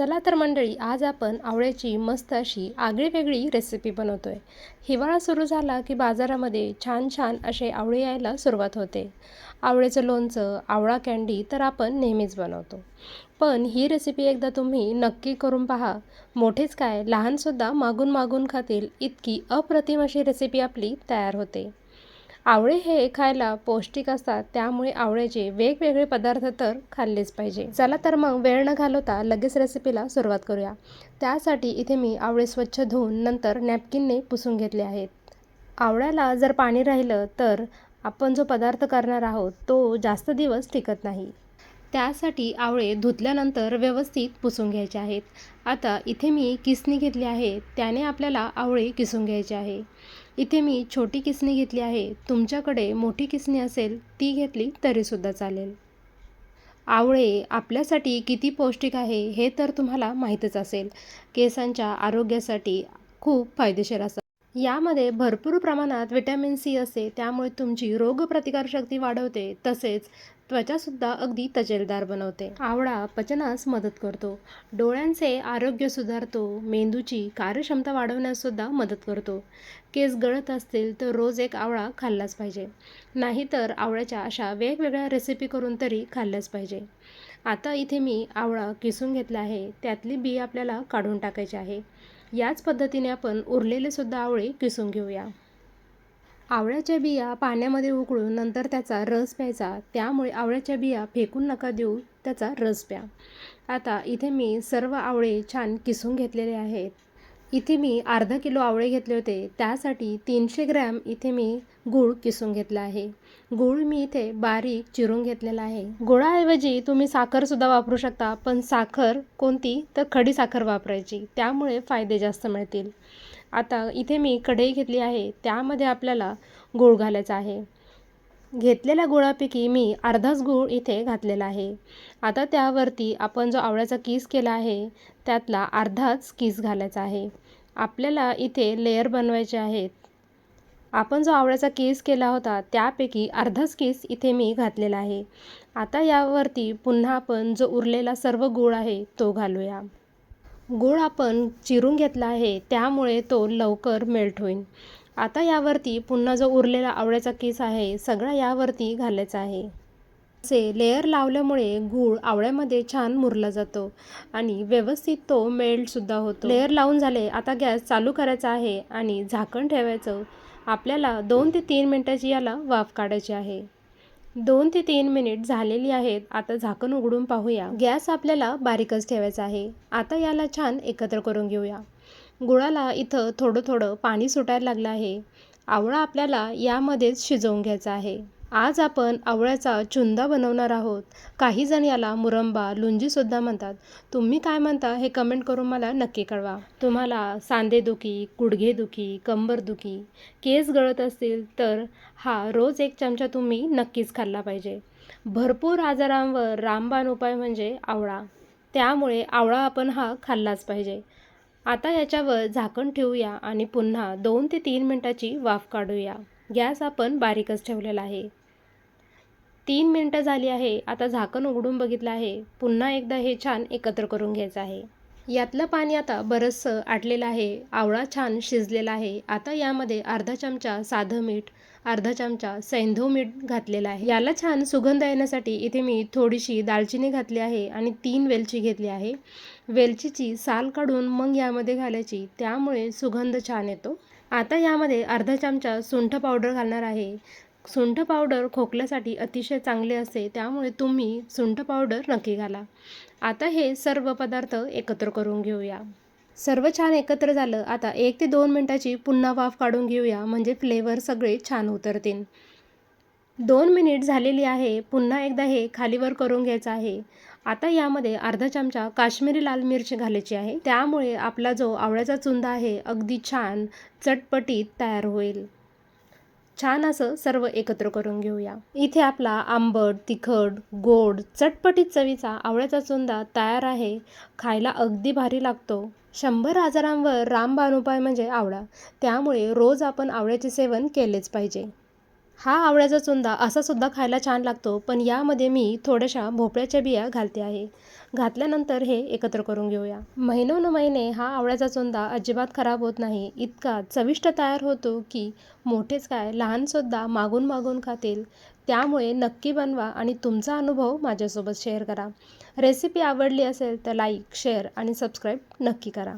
चला तर मंडळी आज आपण आवळ्याची मस्त अशी आगळी वेगळी रेसिपी बनवतोय. हिवाळा सुरू झाला की बाजारामध्ये छान छान असे आवळे यायला सुरुवात होते. आवळ्याचं लोणचं आवळा कँडी तर आपण नेहमीच बनवतो. पण ही रेसिपी एकदा तुम्ही नक्की करून पहा. मोठेच काय लहानसुद्धा मागून मागून खातील इतकी अप्रतिम अशी रेसिपी आपली तयार होते. आवळे हे खायला पौष्टिक असतात त्यामुळे आवळ्याचे वेगवेगळे पदार्थ तर खाल्लेच पाहिजे. चला तर मग वेळ न घालवता लगेच रेसिपीला सुरुवात करूया. त्यासाठी इथे मी आवळे स्वच्छ धुवून नंतर नॅपकिनने पुसून घेतले आहेत. आवळ्याला जर पाणी राहिलं तर आपण जो पदार्थ करणार आहोत तो जास्त दिवस टिकत नाही. त्यासाठी आवळे धुतल्यानंतर व्यवस्थित पुसून घ्यायचे आहेत. आता इथे मी किसणी घेतली आहे. त्याने आपल्याला आवळे किसून घ्यायचे आहे. इथे मी छोटी किसणी घेतली आहे. तुमच्याकडे मोठी किसणी असेल ती घेतली तरीसुद्धा चालेल. आवळे आपल्यासाठी किती पौष्टिक आहे हे तर तुम्हाला माहीतच असेल. केसांच्या आरोग्यासाठी खूप फायदेशीर असतात. यामध्ये भरपूर प्रमाणात विटॅमिन सी असते त्यामुळे तुमची रोगप्रतिकारशक्ती वाढवते तसेच त्वचासुद्धा अगदी तजेलदार बनवते. आवळा पचनास मदत करतो. डोळ्यांचे आरोग्य सुधारतो. मेंदूची कार्यक्षमता वाढवण्याससुद्धा मदत करतो. केस गळत असतील तर रोज एक आवळा खाल्लाच पाहिजे. नाहीतर आवळ्याच्या अशा वेगवेगळ्या रेसिपी करून तरी खाल्ल्याच पाहिजे. आता इथे मी आवळा किसून घेतला आहे. त्यातली बी आपल्याला काढून टाकायची आहे. याच पद्धतीने आपण उरलेले सुद्धा आवळे किसून घेऊया. आवळ्याच्या बिया पाण्यामध्ये उकळून नंतर त्याचा रस प्यायचा. त्यामुळे आवळ्याच्या बिया फेकून नका देऊ त्याचा रस प्या. आता इथे मी सर्व आवळे छान किसून घेतलेले आहेत. इथे मी अर्धा किलो आवळे घेतले होते. त्यासाठी तीनशे ग्रॅम इथे मी गूळ किसून घेतला आहे. गूळ मी इथे बारीक चिरून घेतलेला आहे. गुळाऐवजी तुम्ही साखरसुद्धा वापरू शकता पण साखर कोणती? तर खडी साखर वापरायची. त्यामुळे फायदे जास्त मिळतील. आता इथे मी कढई घेतली आहे. त्यामध्ये आपल्याला गूळ घालायचा आहे. घेतलेल्या गुळापैकी मी अर्धाच गूळ इथे घातलेला आहे. आता त्यावरती आपण जो आवळ्याचा किस केला आहे त्यातला अर्धाच किस घालायचा आहे. आपल्याला इथे लेयर बनवायचे आहेत. आपण जो आवळ्याचा केस केला होता त्यापैकी अर्धाच केस इथे मी घातलेला आहे. आता यावरती पुन्हा आपण जो उरलेला सर्व गूळ आहे तो घालूया. गूळ आपण चिरून घेतला आहे त्यामुळे तो लवकर मेल्ट होईल. आता यावरती पुन्हा जो उरलेला आवळ्याचा केस आहे सगळा यावरती घालायचा आहे. असे लेअर लावल्यामुळे गूळ आवळ्यामध्ये छान मुरला जातो आणि व्यवस्थित तो मेल्टसुद्धा होतो. लेअर लावून झाले आता गॅस चालू करायचा आहे आणि झाकण ठेवायचं. आपल्याला दोन ते तीन मिनटाची याला वाफ काढायची आहे. दोन ते तीन मिनिट झालेली आहेत आता झाकण उघडून पाहूया. गॅस आपल्याला बारीकच ठेवायचा आहे. आता याला छान एकत्र करून घेऊया. गुळाला इथं थोडं थोडं पाणी सुटायला लागलं आहे. आवळा आपल्याला यामध्येच शिजवून घ्यायचा आहे. आज आपण आवळ्याचा चुंदा बनवणार आहोत. काही जण याला मुरंबा लुंजीसुद्धा म्हणतात. तुम्ही काय म्हणता हे कमेंट करून मला नक्की कळवा. तुम्हाला सांधेदुखी गुडघेदुखी कंबरदुखी केस गळत असतील तर हा रोज एक चमचा तुम्ही नक्कीच खाल्ला पाहिजे. भरपूर आजारांवर रामबाण उपाय म्हणजे आवळा. त्यामुळे आवळा आपण हा खाल्लाच पाहिजे. आता याच्यावर झाकण ठेवूया आणि पुन्हा दोन ते तीन मिनटाची वाफ काढूया. गॅस आपण बारीकच ठेवलेला आहे. तीन मिनटं झाली आहे. आता झाकण उघडून बघितलं आहे. पुन्हा एकदा हे छान एकत्र करून घ्यायचं आहे. यातलं पाणी आता बरंचसं आटलेलं आहे. आवळा छान शिजलेला आहे. आता यामध्ये अर्धा चमचा साधं मीठ अर्धा चमचा सैंधव मीठ घातलेला आहे. याला छान सुगंध येण्यासाठी इथे मी थोडीशी दालचिनी घातली आहे आणि तीन वेलची घेतली आहे. वेलचीची साल काढून मग यामध्ये घालायची. त्यामुळे सुगंध छान येतो. आता यामध्ये अर्धा चमचा सुंठ पावडर घालणार आहे. सुंठ पावडर खोकल्यासाठी अतिशय चांगले असते त्यामुळे तुम्ही सुंठ पावडर नक्की घाला. आता हे सर्व पदार्थ एकत्र करून घेऊया. सर्व छान एकत्र झालं आता एक ते दोन मिनटाची पुन्हा वाफ काढून घेऊया म्हणजे फ्लेवर सगळे छान उतरतील. दोन मिनिट झालेली आहे पुन्हा एकदा हे खालीवर करून घ्यायचं आहे. आता यामध्ये अर्धा चमचा काश्मीरी लाल मिरची घालायची आहे त्यामुळे आपला जो आवळ्याचा चुंदा आहे अगदी छान चटपटीत तयार होईल. छान असं सर्व एकत्र करून घेऊया. इथे आपला आंबट तिखट गोड चटपटीत चवीचा आवळ्याचा चुंदा तयार आहे. खायला अगदी भारी लागतो. शंभर आजारांवर रामबाण उपाय म्हणजे आवळा. त्यामुळे रोज आपण आवळ्याचे सेवन केलेच पाहिजे. हा आवळ्याचा चुंदा असा सुद्धा खायला छान लागतो पण यामध्ये मी थोड्याशा भोपळ्याच्या बिया घालते आहे. घातल्यानंतर हे एकत्र करून घेऊया. महिनोन महिने हा आवळ्याचा चुंदा अजिबात खराब होत नाही. इतका चविष्ट तयार होतो की मोठेच काय लहानसुद्धा मागून मागून खातील. त्यामुळे नक्की बनवा आणि तुमचा अनुभव माझ्यासोबत शेअर करा. रेसिपी आवडली असेल तर लाईक शेअर आणि सबस्क्राईब नक्की करा.